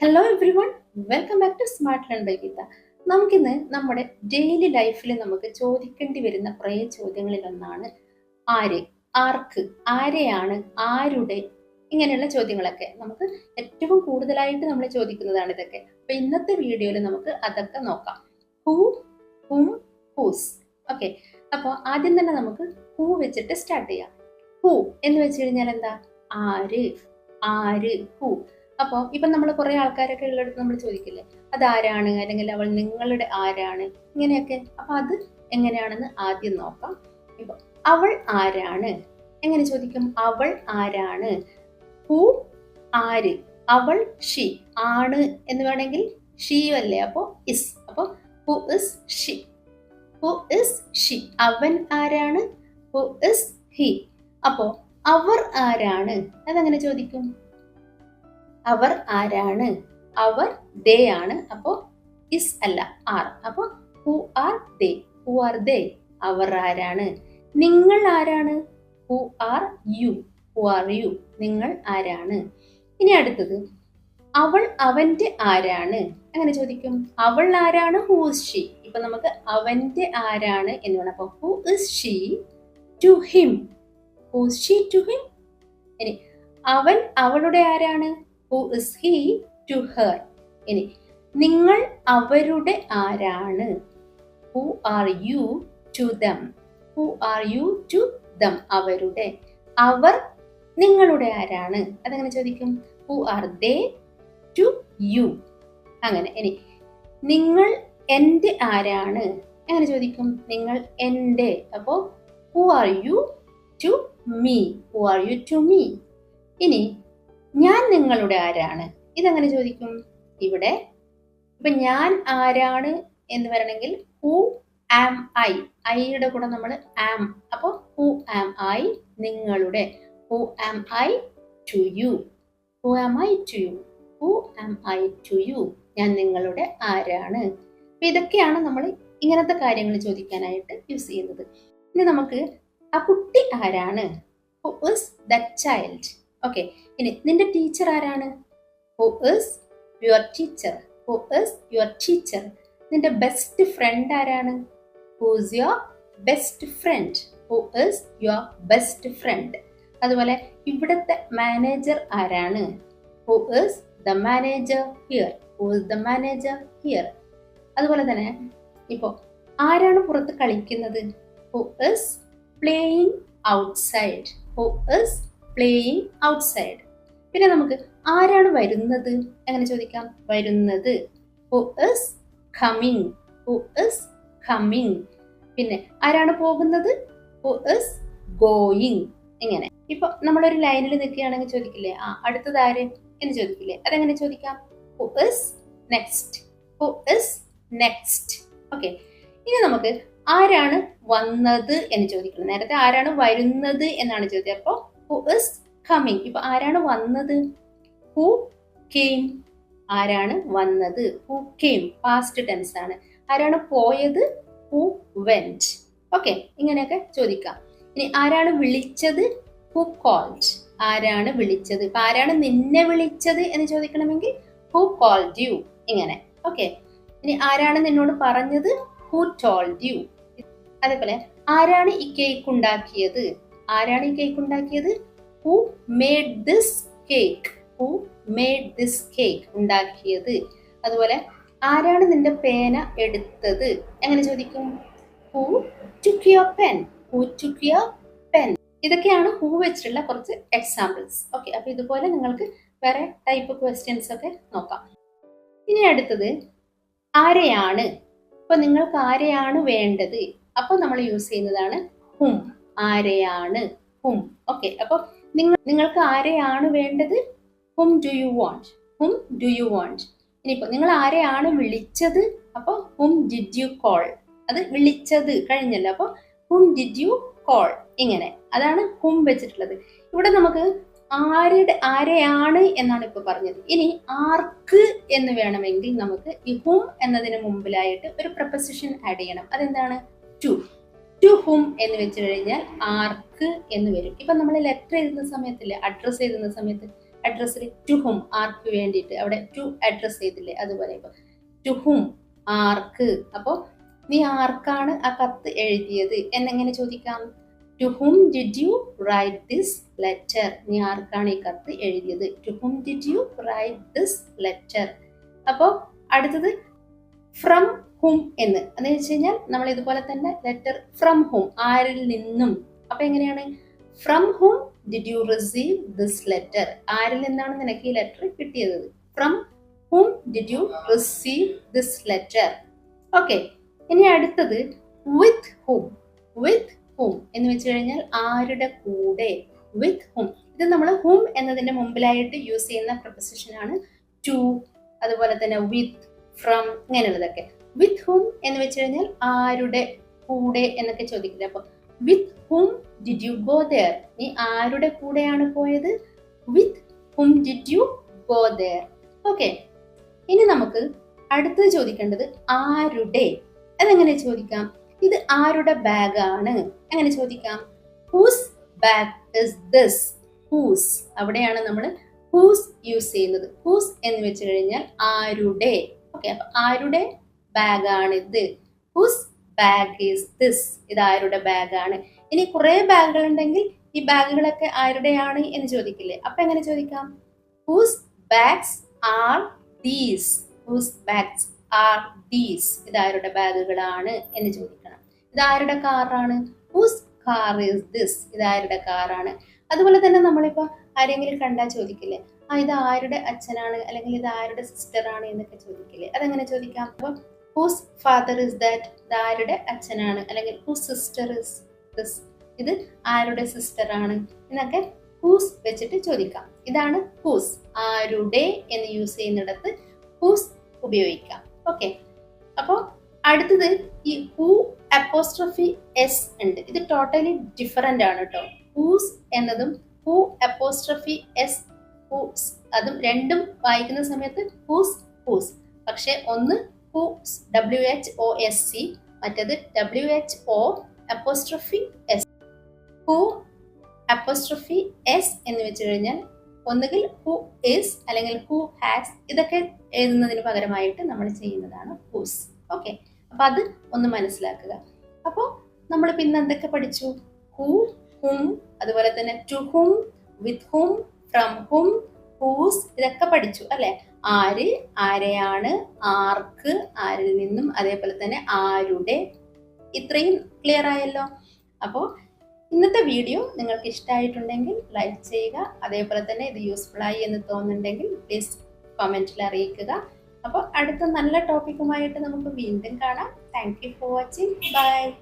Hello everyone welcome back to smart learn by Geetha നമുക്കിന്ന് നമ്മുടെ daily ലൈഫിൽ നമുക്ക് ചോദിക്കേണ്ടി വരുന്ന കുറേ ചോദ്യങ്ങളിൽ ഒന്നാണ് ആര് ആർക്ക് ആരെയാണ് ആരുടെ ഇങ്ങനെയുള്ള ചോദ്യങ്ങളൊക്കെ. നമുക്ക് ഏറ്റവും കൂടുതലായിട്ട് നമ്മൾ ചോദിക്കുന്നതാണ് ഇതൊക്കെ. അപ്പൊ ഇന്നത്തെ വീഡിയോയിൽ നമുക്ക് അതൊക്കെ നോക്കാം. ഹൂ ഹും ഹൂസ് ഓക്കെ അപ്പോൾ ആദ്യം തന്നെ നമുക്ക് ഹൂ വെച്ചിട്ട് സ്റ്റാർട്ട് ചെയ്യാം. ഹൂ എന്ന് വെച്ച് കഴിഞ്ഞാൽ എന്താ ആര് ആര് ഹൂ അപ്പോൾ ഇപ്പം നമ്മൾ കുറേ ആൾക്കാരൊക്കെ ഉള്ളിടത്ത് നമ്മൾ ചോദിക്കില്ലേ അതാരാണ്? അല്ലെങ്കിൽ അവൾ നിങ്ങളുടെ ആരാണ്? ഇങ്ങനെയൊക്കെ. അപ്പം അത് എങ്ങനെയാണെന്ന് ആദ്യം നോക്കാം. ഇപ്പം അവൾ ആരാണ്? എങ്ങനെ ചോദിക്കും? അവൾ ആരാണ്? ഹൂ ആര്? അവൾ ഷി ആണ് എന്ന് വേണമെങ്കിൽ ഷീ അല്ലേ? അപ്പോൾ ഇസ്. അപ്പോൾ who is she. Who is she. അവൻ ആരാണ്? Who is he. അപ്പോൾ അവർ ആരാണ്? അതെങ്ങനെ ചോദിക്കും? അവർ ആരാണ്? അവർ ദേ ആണ്. അപ്പോൾ ഇസ് അല്ല ആർ. അപ്പോൾ who are they? Who are they? അവർ ആരാണ്? നിങ്ങൾ ആരാണ്? Who are you? Who are you? നിങ്ങൾ ആരാണ്? ഇനി അടുത്തത് അവൾ അവന്റെ ആരാണ്? അങ്ങനെ ചോദിക്കും? അവൾ ആരാണ്? Who is she? ഇപ്പൊ നമുക്ക് അവന്റെ ആരാണ് എന്ന് വേണം. അപ്പൊ who is she to him. Who is she to him. ഇനി അവൻ അവളുടെ ആരാണ്? Who is he to her ഇനി നിങ്ങൾ അവരുടെ ആരാണ്? Who are you to them who are you to them അവരുടെ. അവർ നിങ്ങളുടെ ആരാണ്? അതെങ്ങനെ ചോദിക്കും? Who are they to you അങ്ങനെ ഇനി നിങ്ങൾ എന്റെ ആരാണ്? എങ്ങനെ ചോദിക്കും? നിങ്ങൾ എന്റെ. അപ്പോൾ who are you to me who are you to me ഇനി ഞാൻ നിങ്ങളുടെ ആരാണ്? ഇതെങ്ങനെ ചോദിക്കും? ഇവിടെ. ഇപ്പൊ ഞാൻ ആരാണ് എന്ന് പറയണമെങ്കിൽ ഹു ആം ഐ ഐയുടെ കൂടെ നമ്മൾ ആം അപ്പോൾ ഹു ആം ഐ നിങ്ങളുടെ. Who am I to you who am I to you who am I to you ഞാൻ നിങ്ങളുടെ ആരാണ്? അപ്പൊ ഇതൊക്കെയാണ് നമ്മൾ ഇങ്ങനത്തെ കാര്യങ്ങൾ ചോദിക്കാനായിട്ട് യൂസ് ചെയ്യുന്നത്. ഇനി നമുക്ക് ആ കുട്ടി ആരാണ്? Who is the child okay ഇനി നിന്റെ ടീച്ചർ ആരാണ്? Who your teacher who your teacher നിന്റെ ബെസ്റ്റ് ഫ്രണ്ട് ആരാണ്? Who your best friend who is your best friend അതുപോലെ ഇവിടുത്തെ മാനേജർ ആരാണ്? Who is the manager here who is the manager here അതുപോലെ തന്നെ ഇപ്പോൾ ആരാണ് പുറത്ത് കളിക്കുന്നത്? Who is playing outside who is playing outside പിന്നെ നമുക്ക് ആരാണ് വരുന്നത്? എങ്ങനെ ചോദിക്കാം? വരുന്നത്. Who is coming who is coming പിന്നെ ആരാണ് പോകുന്നത്? ഹു ഇസ് ഗോയിങ് ഇങ്ങനെ. ഇപ്പൊ നമ്മളൊരു ലൈനിൽ നിൽക്കുകയാണെങ്കിൽ ചോദിക്കില്ലേ ആ അടുത്തത് ആര്? എന്ന് ചോദിക്കില്ലേ അതെങ്ങനെ ചോദിക്കാം? Who is next who is next okay ഇനി നമുക്ക് ആരാണ് വന്നത് എന്ന് ചോദിക്കണം. നേരത്തെ ആരാണ് വരുന്നത് എന്നാണ് ചോദ്യം. അപ്പോൾ ഹു ഇസ് കമ്മിങ് ഇപ്പൊ ആരാണ് വന്നത്? ഹു കെയിം ആരാണ് വന്നത്? ഹു കെയിം പാസ്റ്റ് ടെൻസ് ആണ്. ആരാണ് പോയത്? ഹു വെന്റ് ഓക്കെ ഇങ്ങനെയൊക്കെ ചോദിക്കാം. ഇനി ആരാണ് വിളിച്ചത്? ഹു കോൾഡ് ആരാണ് വിളിച്ചത്? ഇപ്പൊ ആരാണ് നിന്നെ വിളിച്ചത് എന്ന് ചോദിക്കണമെങ്കിൽ ഹു കോൾഡ് യു ഇങ്ങനെ. ഓക്കെ ഇനി ആരാണ് നിന്നോട് പറഞ്ഞത്? ഹു ടോൾഡ് യു അതേപോലെ ആരാണ് ഈ കേക്ക് ഉണ്ടാക്കിയത്? ആരാണ് ഈ കേക്ക് ഉണ്ടാക്കിയത്? Who made this cake who made this cake ഉണ്ടാക്കിയത്? അതുപോലെ ആരാണ് നിന്റെ പേന എടുത്തത്? എങ്ങനെ ചോദിക്കും? Who took your pen who took your pen ഇതൊക്കെയാണ് ഹൂ വെച്ചിട്ടുള്ള കുറച്ച് എക്സാമ്പിൾസ് ഓക്കെ അപ്പൊ ഇതുപോലെ നിങ്ങൾക്ക് വേറെ ടൈപ്പ് ക്വസ്റ്റ്യൻസ് ഒക്കെ നോക്കാം. ഇനി അടുത്തത് ആരെയാണ്? ഇപ്പൊ നിങ്ങൾക്ക് ആരെയാണ് വേണ്ടത്? അപ്പൊ നമ്മൾ യൂസ് ചെയ്യുന്നതാണ് ഹും ആരെയാണ്? ഹും ഓക്കെ അപ്പൊ നിങ്ങൾ നിങ്ങൾക്ക് ആരെയാണ് വേണ്ടത്? Whom do you want whom do you want ഇനിയിപ്പോ നിങ്ങൾ ആരെയാണ് വിളിച്ചത്? അപ്പോൾ ഹും ഡിഡ് യു കോൾ അത് വിളിച്ചത് കഴിഞ്ഞല്ലോ. അപ്പോൾ ഹും ഡിഡ് യു കോൾ ഇങ്ങനെ. അതാണ് ഹും വെച്ചിട്ടുള്ളത്. ഇവിടെ നമുക്ക് ആരുടെ ആരെയാണ് എന്നാണ് ഇപ്പൊ പറഞ്ഞത്. ഇനി ആർക്ക് എന്ന് വേണമെങ്കിൽ നമുക്ക് ഈ ഹും എന്നതിന് മുമ്പിലായിട്ട് ഒരു പ്രപ്പസിഷൻ ആഡ് ചെയ്യണം. അതെന്താണ്? ടു ടു ഹും എന്ന് വെച്ച് കഴിഞ്ഞാൽ ആർക്ക് എന്ന് വരും. ഇപ്പൊ നമ്മൾ ലെറ്റർ എഴുതുന്ന സമയത്തില്ലേ അഡ്രസ്സ് എഴുതുന്ന സമയത്ത് അഡ്രസ്സിൽ ടു ഹും ആർക്ക് വേണ്ടിയിട്ട്. അവിടെ ടു അഡ്രസ് ചെയ്തില്ലേ അതുപോലെ ഇപ്പൊ ടു ഹും ആർക്ക്. അപ്പോൾ നീ ആർക്കാണ് ആ കത്ത് എഴുതിയത് എന്നെങ്ങനെ ചോദിക്കാം? To whom did you write this letter നീ ആർക്കാണ് ഈ കത്ത് എഴുതിയത്? To whom did you write this letter അപ്പോൾ അടുത്തത് ഫ്രം ഹും എന്ന്. എന്ന് വെച്ച് കഴിഞ്ഞാൽ നമ്മൾ ഇതുപോലെ തന്നെ ലെറ്റർ ഫ്രം ഹും ആരിൽ നിന്നും. അപ്പൊ എങ്ങനെയാണ്? From whom did you receive this letter ആരിൽ നിന്നാണ് നിനക്ക് ഈ ലെറ്റർ കിട്ടിയത്? From whom did you receive this letter okay ഇനി അടുത്തത് വിത്ത് ഹും വിത്ത് ഹും എന്ന് വെച്ച് കഴിഞ്ഞാൽ ആരുടെ കൂടെ? വിത്ത് ഹും ഇത് നമ്മൾ ഹും എന്നതിന്റെ മുമ്പിലായിട്ട് യൂസ് ചെയ്യുന്ന പ്രൊപ്പസിഷൻ ആണ് ടു അതുപോലെ തന്നെ വിത്ത് ഫ്രം ഇങ്ങനെയുള്ളതൊക്കെ. വിത്ത് ഹും എന്ന് വെച്ച് കഴിഞ്ഞാൽ ആരുടെ കൂടെ എന്നൊക്കെ ചോദിക്കില്ല അപ്പൊ with whom did you go there നീ ആരുടെ കൂടെയാണ് പോയത്? With whom did you go there okay ഇനി നമുക്ക് അടുത്തത് ചോദിക്കേണ്ടത് ആരുടെ? അതെങ്ങനെ ചോദിക്കാം? ഇത് ആരുടെ ബാഗാണ് എങ്ങനെ ചോദിക്കാം? Whose bag is this whose അവിടെയാണ് നമ്മൾ ഹൂസ് യൂസ് ചെയ്യുന്നത്. ഹൂസ് എന്ന് വെച്ച് കഴിഞ്ഞാൽ ആരുടെ? ഓക്കെ അപ്പൊ ആരുടെ ബാഗാണിത് ഹുസ് ബാഗ് ഈസ് ദിസ് ഇത് ആരുടെ ബാഗാണ്? ഇനി കുറെ ബാഗുകൾ ഉണ്ടെങ്കിൽ ഈ ബാഗുകളൊക്കെ ആരുടെയാണ് എന്ന് ചോദിക്കില്ലേ? അപ്പൊ എങ്ങനെ ചോദിക്കാം? Whose bags are these whose bags are these ഇത് ആരുടെ ബാഗുകളാണ് എന്ന് ചോദിക്കണം. ഇത് ആരുടെ കാറാണ് ഹൂസ് കാർ ഈസ് ദിസ് ഇത് ആരുടെ കാറാണ് അതുപോലെ തന്നെ നമ്മളിപ്പോ ആരെങ്കിലും കണ്ടാൽ ചോദിക്കില്ലേ? ആ ഇത് ആരുടെ അച്ഛനാണ്? അല്ലെങ്കിൽ ഇത് ആരുടെ സിസ്റ്റർ ആണ് എന്നൊക്കെ ചോദിക്കില്ലേ? അതെങ്ങനെ ചോദിക്കാം? അപ്പൊ ഹൂസ് ഫാദർ ഇസ് ദാറ്റ് ഇത് ആരുടെ അച്ഛനാണ്? അല്ലെങ്കിൽ ഹൂസ് സിസ്റ്റർ ഇസ് ദിസ് ഇത് ആരുടെ സിസ്റ്റർ ആണ്? എന്നൊക്കെ ഹൂസ് വെച്ചിട്ട് ചോദിക്കാം. ഇതാണ് ഹൂസ് ആരുടെ എന്ന് യൂസ് ചെയ്യുന്നിടത്ത് ഹൂസ് ഉപയോഗിക്കാം. ഓക്കെ അപ്പോൾ അടുത്തത് ഈ ഹൂ അപ്പോസ്ട്രഫി എസ് ഉണ്ട്. ഇത് ടോട്ടലി ഡിഫറെന്റ് ആണ് കേട്ടോ ഹൂസ് എന്നതും ഹൂ അപ്പോസ്ട്രഫി എസ് ഹൂസ് അതും രണ്ടും വായിക്കുന്ന സമയത്ത് ഹൂസ് ഹൂസ് പക്ഷെ ഒന്ന് whose W H O S C മറ്റേത് W H O apostrophe S who apostrophe S എന്ന് വെച്ച് കഴിഞ്ഞാൽ ഒന്നുകിൽ ഹു ഇസ് അല്ലെങ്കിൽ ഹു ഹാസ് ഇതൊക്കെ എഴുതുന്നതിന് പകരമായിട്ട് നമ്മൾ ചെയ്യുന്നതാണ് ഹൂസ് ഓക്കെ അപ്പൊ അത് ഒന്ന് മനസ്സിലാക്കുക. അപ്പോൾ നമ്മൾ പിന്നെ എന്തൊക്കെ പഠിച്ചു? ഹു ഹും അതുപോലെ തന്നെ to whom with whom from whom whose ഇതൊക്കെ പഠിച്ചു അല്ലെ? ആര്? ആരെയാണ്? ആർക്ക്? ആരിൽ നിന്നും അതേപോലെ തന്നെ ആരുടെ? ഇത്രയും ക്ലിയർ ആയല്ലോ. അപ്പോൾ ഇന്നത്തെ വീഡിയോ നിങ്ങൾക്ക് ഇഷ്ടമായിട്ടുണ്ടെങ്കിൽ ലൈക്ക് ചെയ്യുക. അതേപോലെ തന്നെ ഇത് യൂസ്ഫുൾ ആയി എന്ന് തോന്നുന്നുണ്ടെങ്കിൽ പ്ലീസ് കമന്റിൽ അറിയിക്കുക. അപ്പോൾ അടുത്ത നല്ല ടോപ്പിക്കുമായിട്ട് നമുക്ക് വീണ്ടും കാണാം. Thank you for watching bye